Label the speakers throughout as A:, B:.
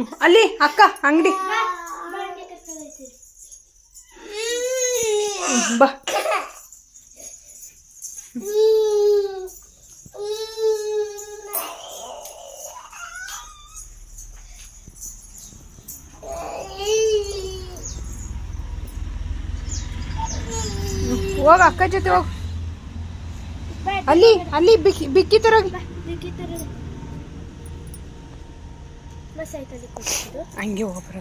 A: ಹ್ಮ್, ಅಲ್ಲಿ ಅಕ್ಕ ಅಂಗಡಿ. ಬಾ. ಹೋಗ ಅಕ್ಕ ಜೊತೆ ಹೋಗ್. ಅಲ್ಲಿ ಅಲ್ಲಿ ಬಿಕ್ಕಿ ಬಿಕ್ಕಿ ತರೋಗಿ ಹಂಗೆ ಹೋಗ್ಬರ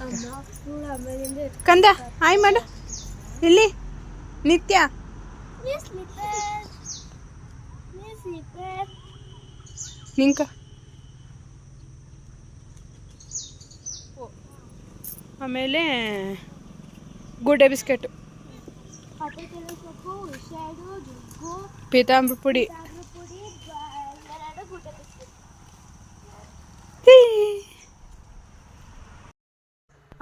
A: ಕಂದ ಹಾಯ್ ಮಾಡು. ಇಲ್ಲಿ ನಿತ್ಯ. ನಿಂಕ ಆಮೇಲೆ ಗುಡ್ಡೆ ಬಿಸ್ಕೆಟ್. ಪೀತಾಂಬ್ರ ಪುಡಿ.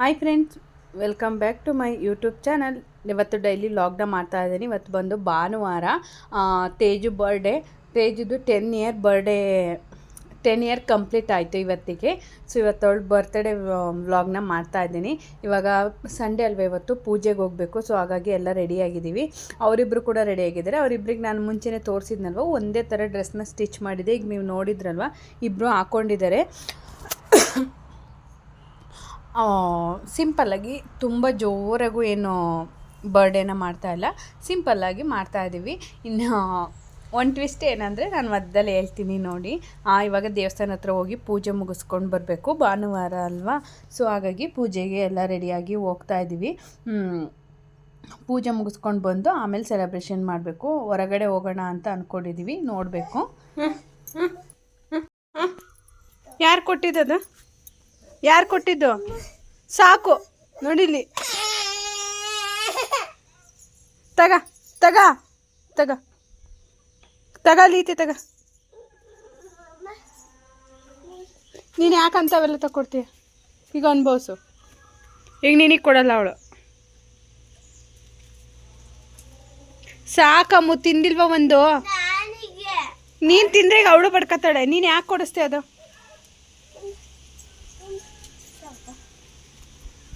A: Hi friends welcome back to my YouTube channel ಇವತ್ತು ಡೈಲಿ ಲಾಗ್ನ ಮಾಡ್ತಾ ಇದ್ದೀನಿ. ಇವತ್ತು ಬಂದು ಭಾನುವಾರ Teju birthday ತೇಜುದು ten year birthday ten year complete ಆಯಿತು ಇವತ್ತಿಗೆ. ಸೊ ಇವತ್ತು ಅವಳು ಬರ್ತ್ಡೇ ವ್ಲಾಗ್ನ ಮಾಡ್ತಾ ಇದ್ದೀನಿ. ಇವಾಗ ಸಂಡೇ ಅಲ್ವೇ ಇವತ್ತು? ಪೂಜೆಗೆ ಹೋಗಬೇಕು. ಸೊ ಹಾಗಾಗಿ ಎಲ್ಲ ರೆಡಿಯಾಗಿದ್ದೀವಿ ಅವರಿಬ್ಬರು ಕೂಡ ರೆಡಿಯಾಗಿದ್ದಾರೆ ಅವರಿಬ್ರಿಗೆ ನಾನು ಮುಂಚೆನೇ ತೋರಿಸಿದ್ನಲ್ವ? ಒಂದೇ ಥರ ಡ್ರೆಸ್ನ ಸ್ಟಿಚ್ ಮಾಡಿದೆ. ಈಗ ನೀವು ನೋಡಿದ್ರಲ್ವ? ಇಬ್ಬರು ಹಾಕ್ಕೊಂಡಿದ್ದಾರೆ ಸಿಂಪಲ್ಲಾಗಿ ತುಂಬ ಜೋರಾಗೂ ಏನು ಬರ್ಡೇನ ಮಾಡ್ತಾ ಇಲ್ಲ. ಸಿಂಪಲ್ಲಾಗಿ ಮಾಡ್ತಾ ಇದ್ದೀವಿ ಇನ್ನು ಒಂದು ಟ್ವಿಸ್ಟ್ ಏನಂದರೆ ನಾನು ಮಧ್ಯದಲ್ಲಿ ಹೇಳ್ತೀನಿ ನೋಡಿ. ಇವಾಗ ದೇವಸ್ಥಾನ ಹತ್ರ ಹೋಗಿ ಪೂಜೆ ಮುಗಿಸ್ಕೊಂಡು ಬರಬೇಕು. ಭಾನುವಾರ ಅಲ್ವಾ? ಸೊ ಹಾಗಾಗಿ ಪೂಜೆಗೆ ಎಲ್ಲ ರೆಡಿಯಾಗಿ ಹೋಗ್ತಾ ಇದ್ದೀವಿ ಪೂಜೆ ಮುಗಿಸ್ಕೊಂಡು ಬಂದು ಆಮೇಲೆ ಸೆಲೆಬ್ರೇಷನ್ ಮಾಡಬೇಕು. ಹೊರಗಡೆ ಹೋಗೋಣ ಅಂತ ಅಂದ್ಕೊಂಡಿದ್ದೀವಿ ನೋಡಬೇಕು. ಯಾರು ಕೊಟ್ಟಿದ್ದದು? ಯಾರು ಕೊಟ್ಟಿದ್ದು? ಸಾಕು. ನೋಡಿಲಿ ತಗ ತಗ ತಗ. ತಗ ಲೀತಿ ತಗ. ನೀನು ಯಾಕಂತವೆಲ್ಲ ತಗೊಡ್ತೀಯ ಈಗ ಅನ್ಭವಿಸು ಈಗ ನಿನಗೆ ಕೊಡಲ್ಲ ಅವಳು. ಸಾಕಮ್ಮು ತಿಂದಿಲ್ವ ಒಂದು? ನೀನು ತಿಂದ್ರೆ ಈಗ ಅವಳು ಬಡ್ಕತ್ತಾಳೆ. ನೀನು ಯಾಕೆ ಕೊಡಿಸ್ತೀಯ ಅದು?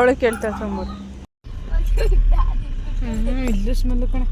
A: ಅವಳು ಕೇಳ್ತಾ ಸಂಬೂರು ಹ್ಞೂ ಇಲ್ಲೂ ಸ್ಮೆಲ್ಲು ಕಣ.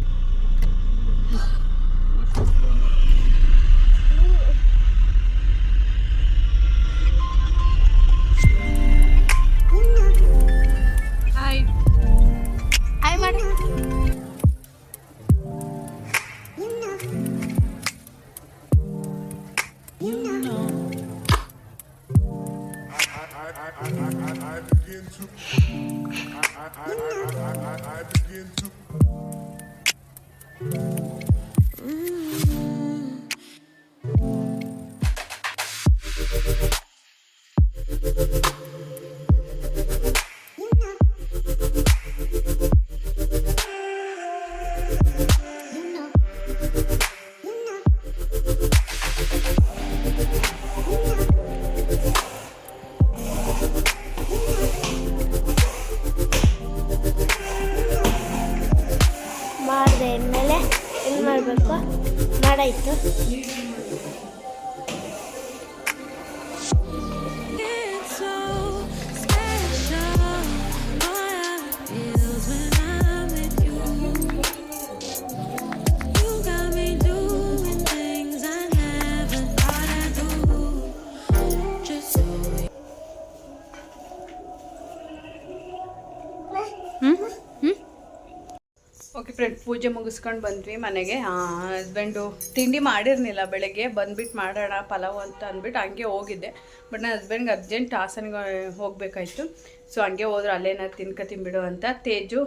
A: ಪೂಜೆ ಮುಗಿಸ್ಕೊಂಡು ಬಂದ್ವಿ ಮನೆಗೆ. ಹಸ್ಬೆಂಡು ತಿಂಡಿ ಮಾಡಿರಲಿಲ್ಲ ಬೆಳಗ್ಗೆ ಬಂದ್ಬಿಟ್ಟು ಮಾಡೋಣ ಪಲಾವ್ ಅಂತ ಅಂದ್ಬಿಟ್ಟು ಹಂಗೆ ಹೋಗಿದ್ದೆ. ಬಟ್ ನನ್ನ ಹಸ್ಬೆಂಡ್ಗೆ ಅರ್ಜೆಂಟ್ ಹಾಸನ್ಗೆ ಹೋಗಬೇಕಾಯ್ತು. ಸೊ ಹಂಗೆ ಹೋದ್ರೆ ಅಲ್ಲೇನಾದ್ರು ತಿನ್ಕ ತಿನ್ಬಿಡು ಅಂತ. ತೇಜು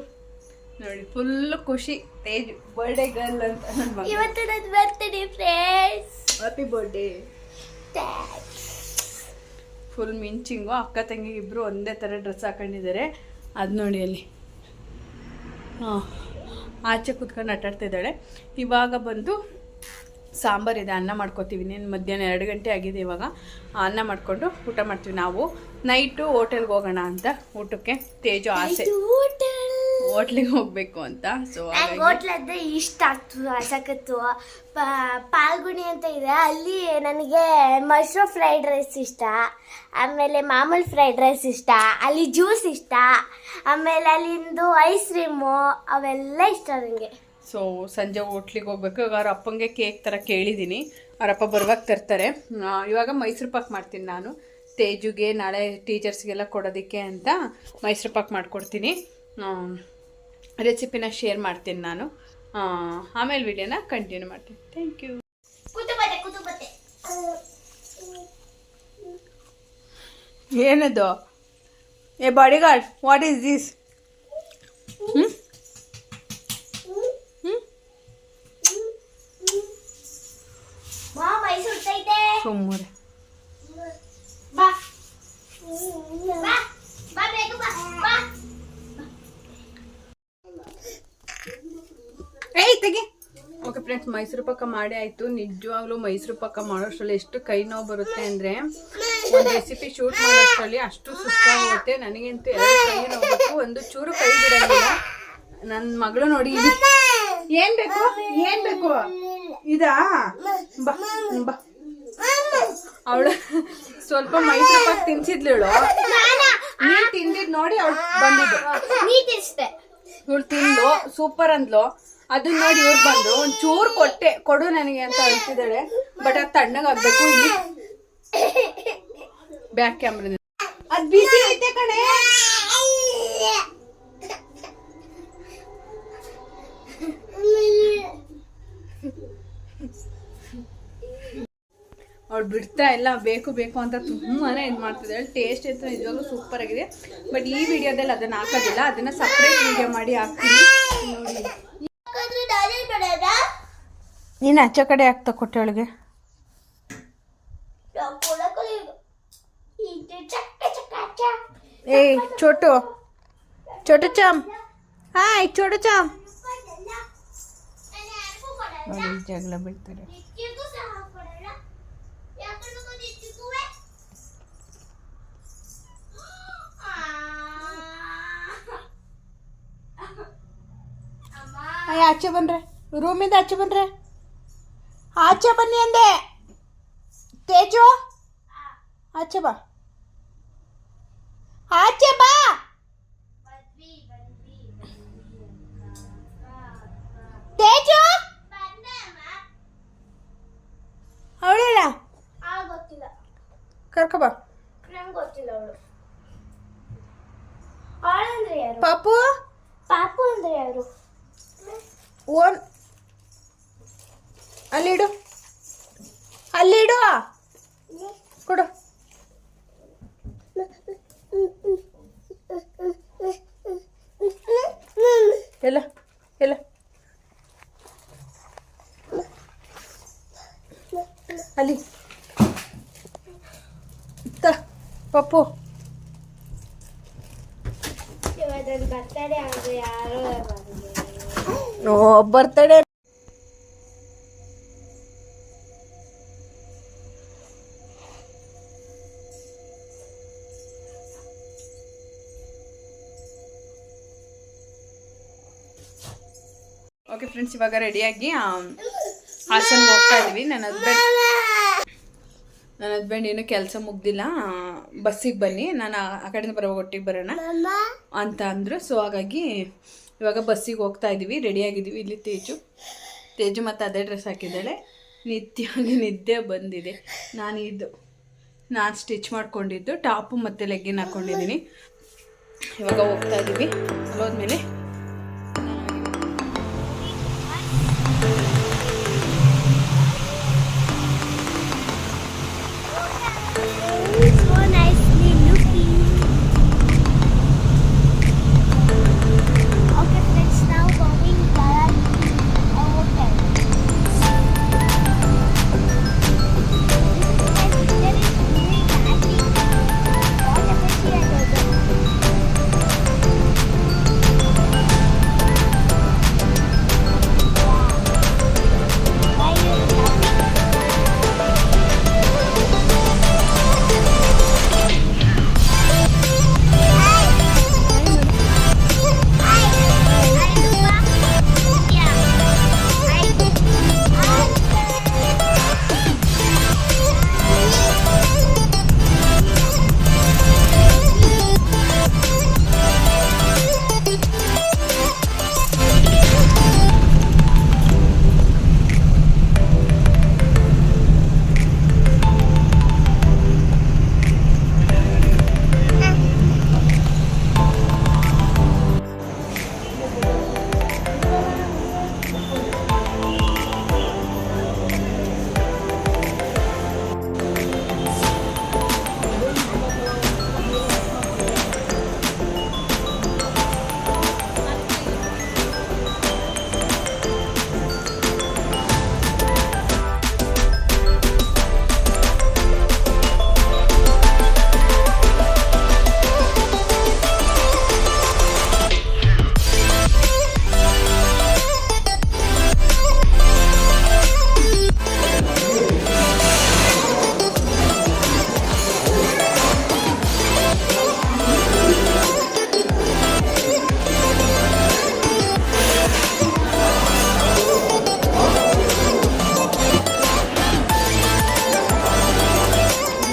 A: ನೋಡಿ ಫುಲ್ಲು ಖುಷಿ. ತೇಜು ಬರ್ಡೇ ಗರ್ಲ್ ಅಂತ
B: ಇವತ್ತು ನನ್ನ ಫ್ರೆಂಡ್ಸ್
A: ಹ್ಯಾಪಿ ಬರ್ಡೇ ಫುಲ್ ಮಿಂಚಿಂಗು. ಅಕ್ಕ ತಂಗಿ ಇಬ್ಬರು ಒಂದೇ ಥರ ಡ್ರೆಸ್ ಹಾಕೊಂಡಿದ್ದಾರೆ ಅದು ನೋಡಿ ಅಲ್ಲಿ. ಹಾಂ ಆಚೆ ಕುತ್ಕೊಂಡು ಆಟಾಡ್ತಿದ್ದಾಳೆ ಇವಾಗ ಬಂದು ಸಾಂಬಾರಿದೆ ಅನ್ನ ಮಾಡ್ಕೊತೀವಿ. ನೀನು ಮಧ್ಯಾಹ್ನ ಎರಡು ಗಂಟೆ ಆಗಿದೆ ಇವಾಗ. ಅನ್ನ ಮಾಡಿಕೊಂಡು ಊಟ ಮಾಡ್ತೀವಿ ನಾವು. ನೈಟು ಹೋಟೆಲ್ಗೆ ಹೋಗೋಣ ಅಂತ ಊಟಕ್ಕೆ. ತೇಜು ಆಸೆ. ಹೋಟ್ಲಿಗೆ ಹೋಗ್ಬೇಕು ಅಂತ. ಸೊ
B: ಹೋಟ್ಲ್ ಅಂದ್ರೆ ಇಷ್ಟ ಆಗ್ತದೆ ಸಖತ್ತು ಪಾಲ್ಗುಣಿ ಅಂತ ಇದೆ. ಅಲ್ಲಿ ನನಗೆ ಮಶ್ರೂಮ್ ಫ್ರೈಡ್ ರೈಸ್ ಇಷ್ಟ. ಆಮೇಲೆ ಮಾಮೂಲಿ ಫ್ರೈಡ್ ರೈಸ್ ಇಷ್ಟ. ಅಲ್ಲಿ ಜ್ಯೂಸ್ ಇಷ್ಟ. ಆಮೇಲೆ ಅಲ್ಲಿಂದು ಐಸ್ ಕ್ರೀಮು ಅವೆಲ್ಲ ಇಷ್ಟ ನನಗೆ
A: ಸೊ ಸಂಜೆ ಹೋಟ್ಲಿಗೆ ಹೋಗ್ಬೇಕು. ಇವಾಗ ಅವ್ರ ಅಪ್ಪಂಗೆ ಕೇಕ್ ಥರ ಕೇಳಿದ್ದೀನಿ ಅವರಪ್ಪ ಬರುವಾಗ ತರ್ತಾರೆ. ಇವಾಗ ಮೈಸೂರು ಪಾಕ್ ಮಾಡ್ತೀನಿ ನಾನು. ತೇಜುಗೆ ನಾಳೆ ಟೀಚರ್ಸ್ಗೆಲ್ಲ ಕೊಡೋದಕ್ಕೆ ಅಂತ ಮೈಸೂರು ಪಾಕ್ ಮಾಡಿಕೊಡ್ತೀನಿ. ರೆಸಿಪಿನ ಶೇರ್ ಮಾಡ್ತೀನಿ ನಾನು ಆ, ಆಮೇಲೆ ವಿಡಿಯೋನ ಕಂಟಿನ್ಯೂ ಮಾಡ್ತೀನಿ ಥ್ಯಾಂಕ್ ಯು
B: ಕುತುಬತೆ ಕುತುಬತೆ
A: ಏನದು ಏ ಬಾಡಿಗಾರ್ಡ್ ವಾಟ್ ಈಸ್ ದಿಸ್ ಹ್ಞೂ
B: ಬಾ ಮೈಸೂರ್ತೈತೆ
A: ಸುಮ್ಮನೆ
B: ಬಾ ಬಾ ಬಾ ಬೇಗ ಬಾ ಬಾ
A: ತೆಗಿ. ಓಕೆ ಫ್ರೆಂಡ್ಸ್ ಮೈಸೂರು ಪಾಕ ಮಾಡಿ ಆಯಿತು. ನಿಜವಾಗ್ಲೂ ಮೈಸೂರು ಪಾಕ ಮಾಡೋಷ್ಟರಲ್ಲಿ ಎಷ್ಟು ಕೈ ನೋವು ಬರುತ್ತೆ ಅಂದರೆ ಒಂದು ರೆಸಿಪಿ ಶೂಟ್ ಮಾಡೋಷ್ಟರಲ್ಲಿ ಅಷ್ಟು ಸುಸ್ತಾಗುತ್ತೆ ನನಗಂತೂ ಎರಡು ಕೈ ನೋವು ಒಂದು ಚೂರು ಕೈ ಬಿಡೋದಿಲ್ಲ ನನ್ನ ಮಗಳು ನೋಡಿ ಏನು ಬೇಕು? ಏನ್ ಬೇಕು? ಇದಾ? ಬಾ ಬಾ. ಅವಳು ಸ್ವಲ್ಪ ಮೈಸೂರು ಪಾಕ್ ತಿನ್ಸಿದ್ಲು ನೀನ್ ತಿಂದಿದ್ ನೋಡಿ ಅವಳು ಬಂದಿದ್ದು. ಇವಳು ತಿಂದು ಸೂಪರ್ ಅಂದ್ಲು. ಅದನ್ನ ನೋಡಿ ಇವ್ರು ಬಂದ್ರು. ಒಂದ್ ಚೂರ್ ಕೊಟ್ಟೆ, ಕೊಡು ನನಗೆ ಅಂತ ಅಂತಿದ್ದಾಳೆ ಬಟ್ ಅದು ತಣ್ಣಗಾಗ್ಬೇಕು ಇಲ್ಲಿ ಬ್ಯಾಕ್ ಕ್ಯಾಮ್ರಾ ಅದ್ ಬಿಸಿ ಐತೆ ಕಣೆ. ಅವ್ಳು ಬಿಡ್ತಾ ಇಲ್ಲ. ಬೇಕು ಬೇಕು ಅಂತ ತುಂಬಾನೇ ಇದು ಮಾಡ್ತಿದ್ದಾಳೆ ಟೇಸ್ಟ್ ಅಂತೂ ನಿಜವಾಗ್ಲೂ ಸೂಪರ್ ಆಗಿದೆ. ಬಟ್ ಈ ವಿಡಿಯೋದಲ್ಲಿ ಅದನ್ನ ಹಾಕೋದಿಲ್ಲ. ಅದನ್ನ ಸಪ್ರೇಟ್ ವಿಡಿಯೋ ಮಾಡಿ ಹಾಕ್ತೀನಿ. ನೋಡಿ. ನೀನು ಆಚೆ ಕಡೆ ಹಾಕ್ತಾ ಕೊಟ್ಟೆ ಅವಳಿಗೆ? ಏಯ್ ಚೋಟು. ಚೋಟು ಚಾಮ್. ಹಾಯ್ ಚೋಟು ಚಾಮ್. ನೋಡಿ ಜಗಳ ಬಿಡ್ತಾರೆ. ಅಯ್ಯ ಆಚೆ ಬನ್ರೆ. ರೂಮಿಂದ ಆಚೆ ಬನ್ರೆ. ಆಚೆ ಬನ್ನಿ ಅಂದೆ. ತೇಜು? ಆಚೆ ಬಾ. ಆಚೆ ಬಾ. ತೇಜು? ಅವಳಿಲ್ಲ
B: ಗೊತ್ತಿಲ್ಲ
A: ಕರ್ಕೊ ಬಾ.
B: ನಂಗೆ ಗೊತ್ತಿಲ್ಲ ಅವಳು
A: ಪಾಪು?
B: ಪಾಪು ಅಂದ್ರೆ ಯಾರು?
A: ಓನ್ ಅಲ್ಲಿಡು ಅಲ್ಲಿಡು ಕೊಡು. ಎಲ್ಲ ಎಲ್ಲ. ಅಲ್ಲಿ. ತ ಪಪ್ಪು.
B: ಇವತ್ತು ಬರ್ತಡೇ ಅಂದ್ರೆ ಯಾರು? ಬಂದಿದ್ದಾರೆ.
A: ಓ ಬರ್ತಡೇ ಓಕೆ ಫ್ರೆಂಡ್ಸ್ ಇವಾಗ ರೆಡಿಯಾಗಿ ಹಾಸನ್ಗೆ ಹೋಗ್ತಾ ಇದೀವಿ. ನನ್ನ ಹಸ್ಬೆಂಡ್ ನನ್ನ ಹಸ್ಬೆಂಡ್ ಏನು ಕೆಲಸ ಮುಗ್ದಿಲ್ಲ. ಬಸ್ಸಿಗೆ ಬನ್ನಿ. ನಾನು ಆ- ಕಡೆಯಿಂದ ಬರೋ ಒಟ್ಟಿಗೆ ಬರೋಣ ಅಂತ ಅಂದರು. ಸೊ ಹಾಗಾಗಿ ಇವಾಗ ಬಸ್ಸಿಗೆ ಹೋಗ್ತಾ ಇದ್ದೀವಿ ರೆಡಿಯಾಗಿದ್ದೀವಿ ಇಲ್ಲಿ ತೇಜು. ತೇಜು ಮತ್ತು ಅದೇ ಡ್ರೆಸ್ ಹಾಕಿದ್ದಾಳೆ. ನಿತ್ಯವಾಗಿ ನಿದ್ದೆ ಬಂದಿದೆ. ನಾನು ಇದು ನಾನು ಸ್ಟಿಚ್ ಮಾಡ್ಕೊಂಡಿದ್ದು. ಟಾಪು ಮತ್ತು ಲೆಗ್ಗಿನ್ ಹಾಕ್ಕೊಂಡಿದ್ದೀನಿ ಇವಾಗ ಹೋಗ್ತಾ ಇದ್ದೀವಿ ಹೋದ್ಮೇಲೆ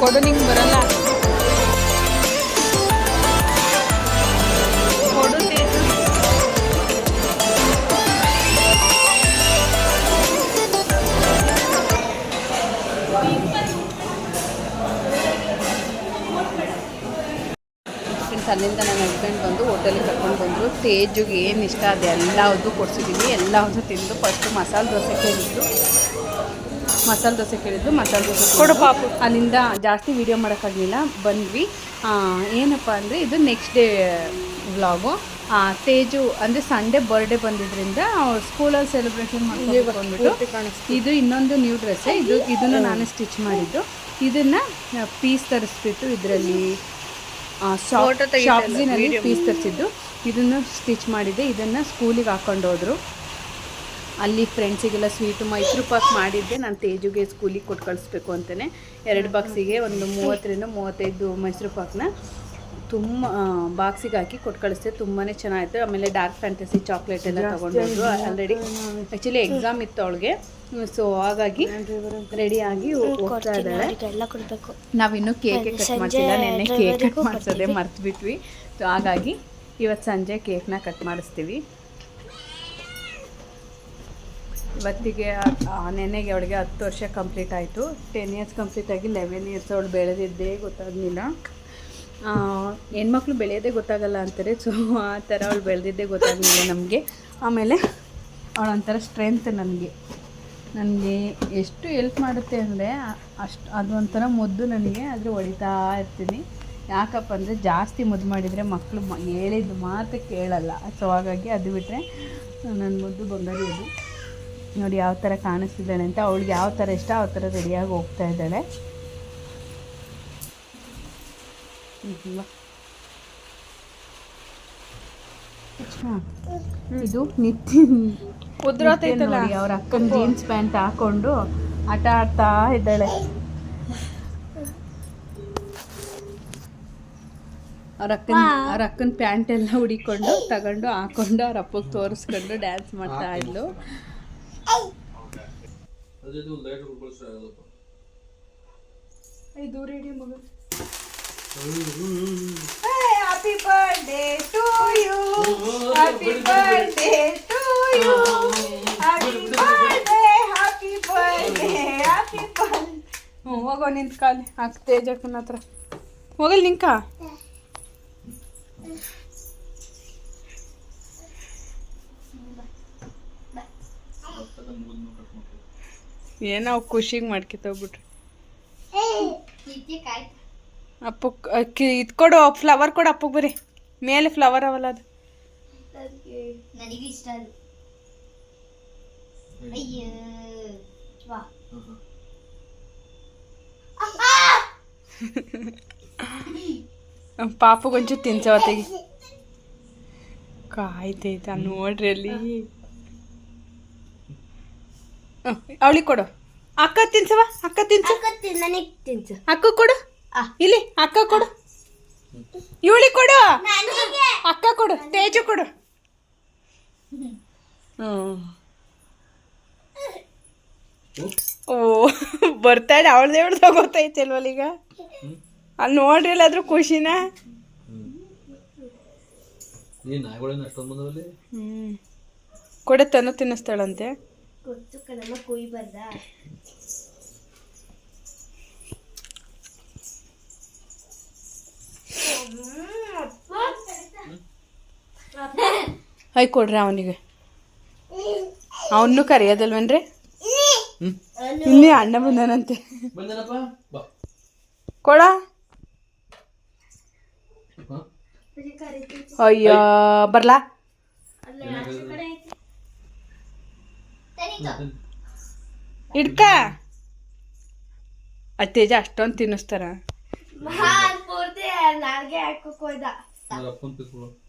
A: ಕೊಡು ನಿಂಗೆ ಬರಲ್ಲ ಅಲ್ಲಿಂದ ನನ್ನ ಹಸ್ಬೆಂಡ್ ಬಂದು ಹೋಟೆಲಿಗೆ ಕರ್ಕೊಂಡು ಬಂದರು. ತೇಜುಗೆ ಏನು ಇಷ್ಟ ಅದೆಲ್ಲವುದು ಕೊಡ್ಸಿದ್ದೀನಿ ಎಲ್ಲವುದು ತಿಂದು ಫಸ್ಟು ಮಸಾಲೆ ದೋಸೆ ಕೇಳಿದ್ದು. ಮಸಾಲೆ ದೋಸೆ ಕೇಳಿದ್ದು ಮಸಾಲೆ ದೋಸೆ ಕೊಡು ಪಾಪು. ಅಲ್ಲಿಂದ ಜಾಸ್ತಿ ವೀಡಿಯೋ ಮಾಡೋಕ್ಕಾಗಲಿಲ್ಲ ಬಂದ್ವಿ. ಆ, ಏನಪ್ಪ ಅಂದರೆ ಇದು ನೆಕ್ಸ್ಟ್ ಡೇ ವ್ಲಾಗು ತೇಜು ಅಂದರೆ ಸಂಡೇ ಬರ್ಡೇ ಬಂದಿದ್ದರಿಂದ ಅವ್ರು ಸ್ಕೂಲಲ್ಲಿ ಸೆಲೆಬ್ರೇಷನ್ ಮಾಡ್ಕೊಂಡು ಇದು ಇನ್ನೊಂದು ನ್ಯೂ ಡ್ರೆಸ್ಸೇ ಇದು ಇದನ್ನು ನಾನೇ ಸ್ಟಿಚ್ ಮಾಡಿದ್ದು. ಇದನ್ನು ಪೀಸ್ ತರಿಸ್ಬಿಟ್ಟು ಇದರಲ್ಲಿ ಶಾಪ್ಸಿನಲ್ಲಿ ಪೀಸ್ ತರಿಸಿದ್ದು. ಇದನ್ನು ಸ್ಟಿಚ್ ಮಾಡಿದೆ. ಇದನ್ನು ಸ್ಕೂಲಿಗೆ ಹಾಕೊಂಡು ಹೋದ್ರು ಅಲ್ಲಿ ಫ್ರೆಂಡ್ಸಿಗೆಲ್ಲ ಸ್ವೀಟು ಮೈಸೂರು ಪಾಕ್ ಮಾಡಿದ್ದೆ. ನಾನು ತೇಜುಗೆ ಸ್ಕೂಲಿಗೆ ಕೊಟ್ಟು ಕಳಿಸ್ಬೇಕು ಅಂತಲೇ ಎರಡು ಬಾಕ್ಸಿಗೆ ಒಂದು ಮೂವತ್ತರಿಂದ ಮೂವತ್ತೈದು ಮೈಸೂರು ಪಾಕ್ನ ತುಂಬ ಬಾಕ್ಸಿಗೆ ಹಾಕಿ ಕೊಟ್ಟು ಕಳಿಸ್ದೆ. ತುಂಬಾ ಚೆನ್ನಾಗಿತ್ತು. ಆಮೇಲೆ ಡಾರ್ಕ್ ಫ್ಯಾಂಟಸಿ ಚಾಕ್ಲೇಟ್ ಎಲ್ಲ ತೊಗೊಂಡು ಆಲ್ರೆಡಿ ಆ್ಯಕ್ಚುಲಿ ಎಕ್ಸಾಮ್ ಇತ್ತು ಅವಳಿಗೆ. ಸೊ ಹಾಗಾಗಿ ರೆಡಿಯಾಗಿ ಹೋಗ್ತಾ
B: ಕೊಡ್ಬೇಕು.
A: ನಾವಿನ್ನೂ ಕೇಕ್ ಕಟ್
B: ಸಂಜೆ
A: ಮಾಡ್ತಿಲ್ಲ ನೆನ್ನೆ ಕೇಕ್ ಕಟ್ ಮಾಡಿಸೋದೆ ಮರ್ತು ಬಿಟ್ವಿ ಸೊ ಹಾಗಾಗಿ ಇವತ್ತು ಸಂಜೆ ಕೇಕ್ನ ಕಟ್ ಮಾಡಿಸ್ತೀವಿ. ಇವತ್ತಿಗೆ ನೆನೆಗೆ ಅವಳಿಗೆ ಹತ್ತು ವರ್ಷ ಕಂಪ್ಲೀಟ್ ಆಯಿತು. ಟೆನ್ ಇಯರ್ಸ್ ಕಂಪ್ಲೀಟ್ ಆಗಿ ಲೆವೆನ್ ಇಯರ್ಸ್ ಅವಳು ಬೆಳೆದಿದ್ದೇ ಗೊತ್ತಾಗಲಿಲ್ಲ. ಹೆಣ್ಮಕ್ಳು ಬೆಳೆಯೋದೇ ಗೊತ್ತಾಗಲ್ಲ ಅಂತಾರೆ ಸೊ ಆ ಥರ ಅವಳು ಬೆಳೆದಿದ್ದೇ ಗೊತ್ತಾಗಲಿಲ್ಲ ನಮಗೆ. ಆಮೇಲೆ ಅವಳೊಂಥರ ಸ್ಟ್ರೆಂತ್ ನನಗೆ. ನನಗೆ ಎಷ್ಟು ಹೆಲ್ಪ್ ಮಾಡುತ್ತೆ ಅಂದರೆ, ಅಷ್ಟು ಅದೊಂಥರ ಮುದ್ದು ನನಗೆ, ಆದರೆ ಹೊಡಿತಾ ಇರ್ತೀನಿ. ಯಾಕಪ್ಪ ಅಂದರೆ ಜಾಸ್ತಿ ಮುದ್ದು ಮಾಡಿದರೆ ಮಕ್ಕಳು ಹೇಳಿದ ಮಾತು ಕೇಳಲ್ಲ. ಸೊ ಹಾಗಾಗಿ ಅದು ಬಿಟ್ಟರೆ ನನ್ನ ಮುದ್ದು ಬಂಗಾರಿ ಅದು ನೋಡಿ ಯಾವ ಥರ ಕಾಣಿಸ್ತಿದ್ದಾಳೆ ಅಂತ. ಅವಳಿಗೆ ಯಾವ ಥರ ಇಷ್ಟ ಆ ಥರ ರೆಡಿಯಾಗಿ ಹೋಗ್ತಾ ಇದ್ದಾಳೆ. ಇದು ನಿತ್ಯ ಉದ್ರೋತೈತಲ್ಲ ಅವ್ರ ಅಕ್ಕನ ಜೀನ್ಸ್ ಪ್ಯಾಂಟ್ ಹಾಕೊಂಡು ಆಟ ಆಡ್ತಾ ಇದ್ದಾಳೆ. ಅವ್ರ ಅಕ್ಕನ ಅವ್ರ ಅಕ್ಕನ ಪ್ಯಾಂಟ್ ಎಲ್ಲ ಹುಡಿಕೊಂಡು ತಗೊಂಡು ಹಾಕೊಂಡು ಅವ್ರ ಅಪ್ಪಗೆ ತೋರಿಸ್ಕೊಂಡು ಡ್ಯಾನ್ಸ್ ಮಾಡ್ತಾ ಇದ್ಲು. ಇದು ರೆಡಿ ಮಗ happy birthday to you happy birthday to you happy birthday happy birthday happy birthday ಹ್ಞೂ ಹೋಗೋ ನಿಂತ ಕಾಲಿ ಹಾಕ್ ತೇಜಕ್ಕನ ಹತ್ರ ಹೋಗಲ್ ನಿಂಕ ಏನೋ ಖುಷಿಗೆ ಮಾಡ್ಕಿತ್ತೋಗ್ಬಿಟ್ರಿ ಅಪ್ಪಕ್ಕೆ ಅಕ್ಕಿ ಇದು ಕೊಡು ಫ್ಲವರ್ ಕೊಡು ಅಪ್ಪಗೆ ಬರೀ. ಮೇಲೆ ಫ್ಲವರ್ ಅವಲ್ಲ ಅದು. ಪಾಪಗೊಂಚೂರು ತಿನ್ಸವತ್ತಿಗೆ ಕಾಯ್ತೈತ ನೋಡ್ರಿ ಅಲ್ಲಿ. ಅವಳಿಗೆ ಕೊಡು. ಅಕ್ಕ ತಿನ್ಸವ ಅಕ್ಕ ತಿನ್ಸು.
B: ನನಗೆ ತಿಂತು
A: ಅಕ್ಕ ಕೊಡು. ಇಲ್ಲಿ ಅಕ್ಕ ಕೊಡು. ಇವಳಿ ಕೊಡು. ಅಕ್ಕ ಕೊಡು ತೇಜು ಕೊಡು. ಓ ಓ ಬರ್ತಾಳೆ ಅವಳದೇ ಅವಳು ತಗೋತೈತೆ ಅಲ್ವಲ್ಲ ಅಲ್ಲಿ ನೋಡ್ರಿ ಎಲ್ಲಾದ್ರೂ ಖುಷಿನ? ಕೊಡೆ ತನು ತಿನ್ನಿಸ್ತಾಳಂತೆ.
B: ಗೊತ್ತು ಕಣಮ್ಮ ಕುಯ್ ಬಂದ?
A: ಹೈ ಕೊಡ್ರಿ ಅವನಿಗೆ. ಅವನು ಕರೆಯೋದಲ್ವೇನ್ರಿ? ಇಲ್ಲಿ ಅಣ್ಣ ಬಂದನಂತೆ.
C: ಬಂದೇನಪ್ಪ? ಬಾ.
A: ಕೊಡ. ಅಯ್ಯೋ ಬರ್ಲಾ? ಇಡ್ಕ? ಅತ್ತೇಜ ಅಷ್ಟೊಂದು ತಿನ್ನಿಸ್ತಾರ.
B: ಪೂರ್ತಿ ನಾಲ್ಗೆ
C: ಪಿಸ್ಕೊಳು